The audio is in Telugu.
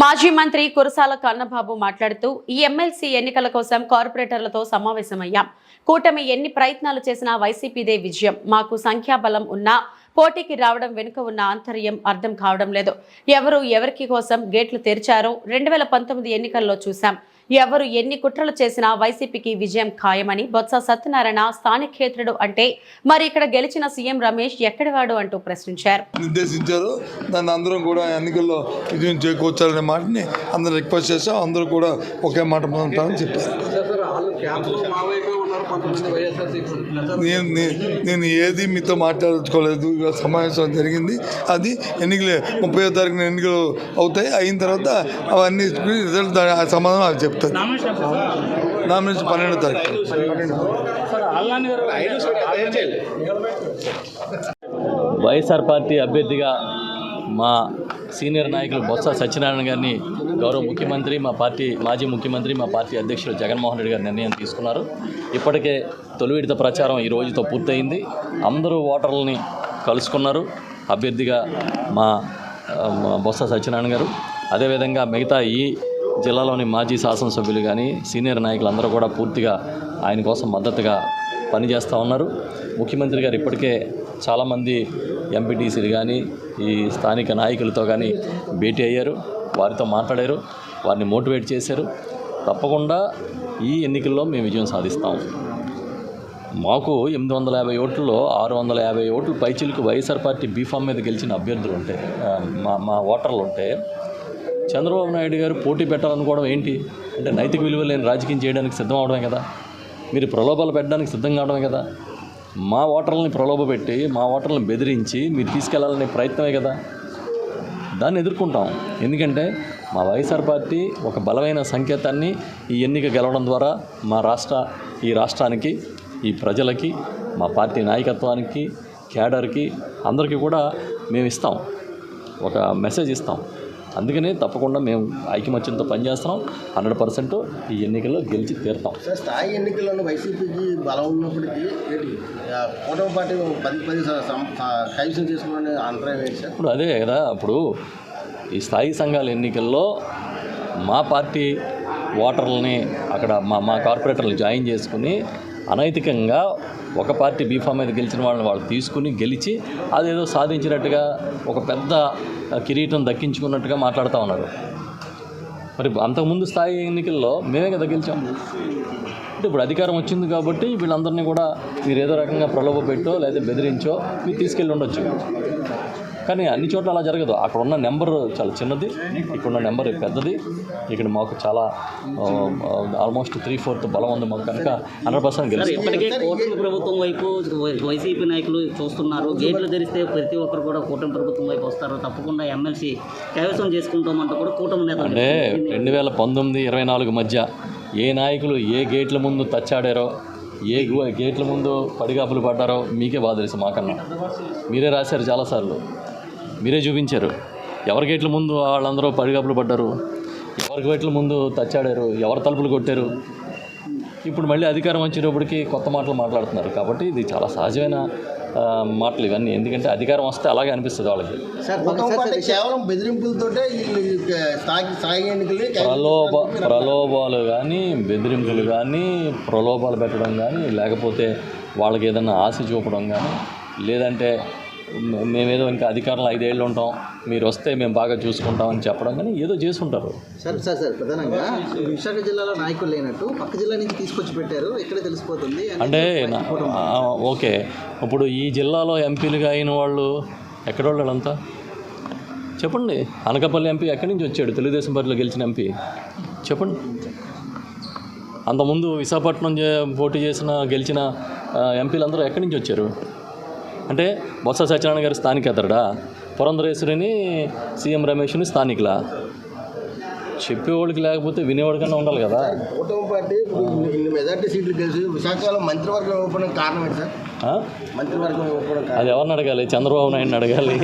మాజీ మంత్రి కురసాల కన్నబాబు మాట్లాడుతూ ఈ ఎమ్మెల్సీ ఎన్నికల కోసం కార్పొరేటర్లతో సమావేశమయ్యాం. కూటమి ఎన్ని ప్రయత్నాలు చేసినా వైసీపీదే విజయం. మాకు సంఖ్యాబలం ఉన్నా పోటీకి రావడం వెనుక ఉన్న ఆంతర్యం అర్థం కావడం లేదు. ఎవరు ఎవరికి కోసం గేట్లు తెరిచారో రెండు వేల పంతొమ్మిది ఎన్నికల్లో చూశాం. ఎవరు ఎన్ని కుట్రలు చేసినా వైసీపీకి విజయం ఖాయమని బొత్స సత్యనారాయణ స్థానికేతరుడు అంటే మరి ఇక్కడ గెలిచిన సీఎం రమేష్ ఎక్కడివాడు అంటూ ప్రశ్నించారు. నిర్దేశించారు. దాన్ని అందరం కూడా ఎన్నికల్లో విజయం చేకూర్చాలనే మాటని అందరూ రిక్వెస్ట్ చేశాం. అందరూ కూడా ఒకే మాట చెప్పారు. నేను నేను ఏది మీతో మాట్లాడుకోలేదు. ఇవాళ సమావేశం జరిగింది. అది ఎన్నికలు ముప్పై తారీఖున ఎన్నికలు అవుతాయి. అయిన తర్వాత అవన్నీ రిజల్ట్ ఆ సమాధానం అది చెప్తారు. నామినేషన్ పన్నెండో తారీఖు. వైఎస్ఆర్ పార్టీ అభ్యర్థిగా మా సీనియర్ నాయకులు బొత్స సత్యనారాయణ గారిని గౌరవ ముఖ్యమంత్రి మా పార్టీ మాజీ ముఖ్యమంత్రి మా పార్టీ అధ్యక్షులు జగన్మోహన్ రెడ్డి గారు నిర్ణయం తీసుకున్నారు. ఇప్పటికే తొలి విడత ప్రచారం ఈ రోజుతో పూర్తయింది. అందరూ ఓటర్లని కలుసుకున్నారు. అభ్యర్థిగా మా బొత్స సత్యనారాయణ గారు. అదేవిధంగా మిగతా ఈ జిల్లాలోని మాజీ శాసనసభ్యులు కానీ సీనియర్ నాయకులు అందరూ కూడా పూర్తిగా ఆయన కోసం మద్దతుగా పనిచేస్తూ ఉన్నారు. ముఖ్యమంత్రి గారు ఇప్పటికే చాలామంది ఎంపీటీసీలు కానీ ఈ స్థానిక నాయకులతో కానీ భేటీ అయ్యారు. వారితో మాట్లాడారు వారిని మోటివేట్ చేశారు. తప్పకుండా ఈ ఎన్నికల్లో మేము విజయం సాధిస్తాం. మాకు ఎనిమిది వందల యాభై ఓట్లలో ఆరు వందల యాభై ఓట్లు పైచిలకు వైఎస్ఆర్ పార్టీ బీఫామ్ మీద గెలిచిన అభ్యర్థులు ఉంటే మా మా ఓటర్లు ఉంటే చంద్రబాబు నాయుడు గారు పోటీ పెట్టాలనుకోవడం ఏంటి? అంటే నైతిక విలువలు లేని రాజకీయం చేయడానికి సిద్ధం అవడమే కదా? మీరు ప్రలోభాలు పెట్టడానికి సిద్ధం కావడమే కదా? మా ఓటర్లని ప్రలోభ పెట్టి మా ఓటర్లను బెదిరించి మీరు తీసుకెళ్ళాలనే ప్రయత్నమే కదా? దాన్ని ఎదుర్కొంటాం. ఎందుకంటే మా వైఎస్ఆర్ పార్టీ ఒక బలమైన సంకేతాన్ని ఈ ఎన్నిక గెలవడం ద్వారా మా రాష్ట్ర ఈ రాష్ట్రానికి ఈ ప్రజలకి మా పార్టీ నాయకత్వానికి క్యాడర్కి అందరికీ కూడా మేము ఇస్తాం. ఒక మెసేజ్ ఇస్తాం. అందుకనే తప్పకుండా మేము ఐకమత్యంతో పనిచేస్తున్నాం. హండ్రెడ్ పర్సెంట్ ఈ ఎన్నికల్లో గెలిచి తీరుతాం. సార్ స్థాయి ఎన్నికల్లోనూ వైసీపీకి బలం ఉన్నప్పటికీ కూటమి పార్టీ పది పది కైవసం చేసుకునే అంతరాయం ఏంటి సార్? ఇప్పుడు అదే కదా ఇప్పుడు ఈ స్థాయి సంఘాల ఎన్నికల్లో మా పార్టీ ఓటర్లని అక్కడ మా మా కార్పొరేటర్లు జాయిన్ చేసుకుని అనైతికంగా ఒక పార్టీ బీఫామ్ మీద గెలిచిన వాళ్ళని వాళ్ళు తీసుకుని గెలిచి అదేదో సాధించినట్టుగా ఒక పెద్ద కిరీటం దక్కించుకున్నట్టుగా మాట్లాడుతూ ఉన్నారు. మరి అంతకుముందు స్థాయి ఎన్నికల్లో మేమే కదా గెలిచాం. అంటే ఇప్పుడు అధికారం వచ్చింది కాబట్టి వీళ్ళందరినీ కూడా మీరు ఏదో రకంగా ప్రలోభ పెట్టో లేదా బెదిరించో మీరు తీసుకెళ్ళి ఉండొచ్చు. కానీ అన్ని చోట్ల అలా జరగదు. అక్కడ ఉన్న నెంబర్ చాలా చిన్నది. ఇక్కడ ఉన్న నెంబర్ పెద్దది. ఇక్కడ మాకు చాలా ఆల్మోస్ట్ త్రీ ఫోర్త్ బలం ఉంది మాకు కనుక హండ్రెడ్ పర్సెంట్ ఇప్పటికే కూటమి ప్రభుత్వం వైపు వైసీపీ నాయకులు చూస్తున్నారు. గేట్లు తెరిస్తే ప్రతి ఒక్కరు కూడా కూటమి ప్రభుత్వం వైపు వస్తారు. తప్పకుండా ఎమ్మెల్సీ కైవసం చేసుకుంటామంటూ కూడా కూటమి నేతలు అంటే రెండు వేల పంతొమ్మిది ఇరవై నాలుగు మధ్య ఏ నాయకులు ఏ గేట్ల ముందు తచ్చాడారో ఏ గేట్ల ముందు పడిగాపులు పడ్డారో మీకే బాధ తెలుసు మాకన్నా. మీరే రాశారు చాలాసార్లు. మీరే చూపించారు. ఎవరి గేట్ల ముందు వాళ్ళందరూ పడిగాపులు పడ్డారు? ఎవరి గేట్ల ముందు తచ్చాడారు? ఎవరు తలుపులు కొట్టారు? ఇప్పుడు మళ్ళీ అధికారం వచ్చేటప్పటికి కొత్త మాటలు మాట్లాడుతున్నారు. కాబట్టి ఇది చాలా సహజమైన మాటలు ఇవన్నీ. ఎందుకంటే అధికారం వస్తే అలాగే అనిపిస్తుంది వాళ్ళకి. కేవలం బెదిరింపులతోటే కైవసం ప్రలోభ ప్రలోభాలు కానీ బెదిరింపులు కానీ ప్రలోభాలు పెట్టడం కానీ లేకపోతే వాళ్ళకి ఏదైనా ఆశ చూపడం కానీ లేదంటే మేమేదో ఇంకా అధికారంలో ఐదేళ్ళు ఉంటాం. మీరు వస్తే మేము బాగా చూసుకుంటాం అని చెప్పడం కానీ ఏదో చేసుంటారు సార్ సార్ సార్ ప్రధానంగా విశాఖ జిల్లాలో నాయకులు లేనట్టు పక్క జిల్లా నుంచి తీసుకొచ్చి పెట్టారు. ఎక్కడ తెలిసిపోతుంది అంటే ఓకే. ఇప్పుడు ఈ జిల్లాలో ఎంపీలుగా అయిన వాళ్ళు ఎక్కడ వాళ్ళంతా చెప్పండి. అనకాపల్లి ఎంపీ ఎక్కడి నుంచి వచ్చాడు? తెలుగుదేశం పార్టీలో గెలిచిన ఎంపీ. చెప్పండి. అంతకుముందు విశాఖపట్నం పోటీ చేసిన గెలిచిన ఎంపీలందరూ ఎక్కడి నుంచి వచ్చారు? అంటే బొత్స సత్యనారాయణ గారి స్థానికేతరుడా? పురంధరేశ్వరిని సీఎం రమేష్ని స్థానికులా? చెప్పేవాడికి లేకపోతే వినేవాడి కన్నా ఉండాలి కదా. కూటమి పార్టీ ఇప్పుడు మెజార్టీ సీట్లు విశాఖలో మంత్రివర్గం కారణం ఏంటి సార్? మంత్రివర్గం అది ఎవరిని అడగాలి? చంద్రబాబు నాయుడిని అడగాలి.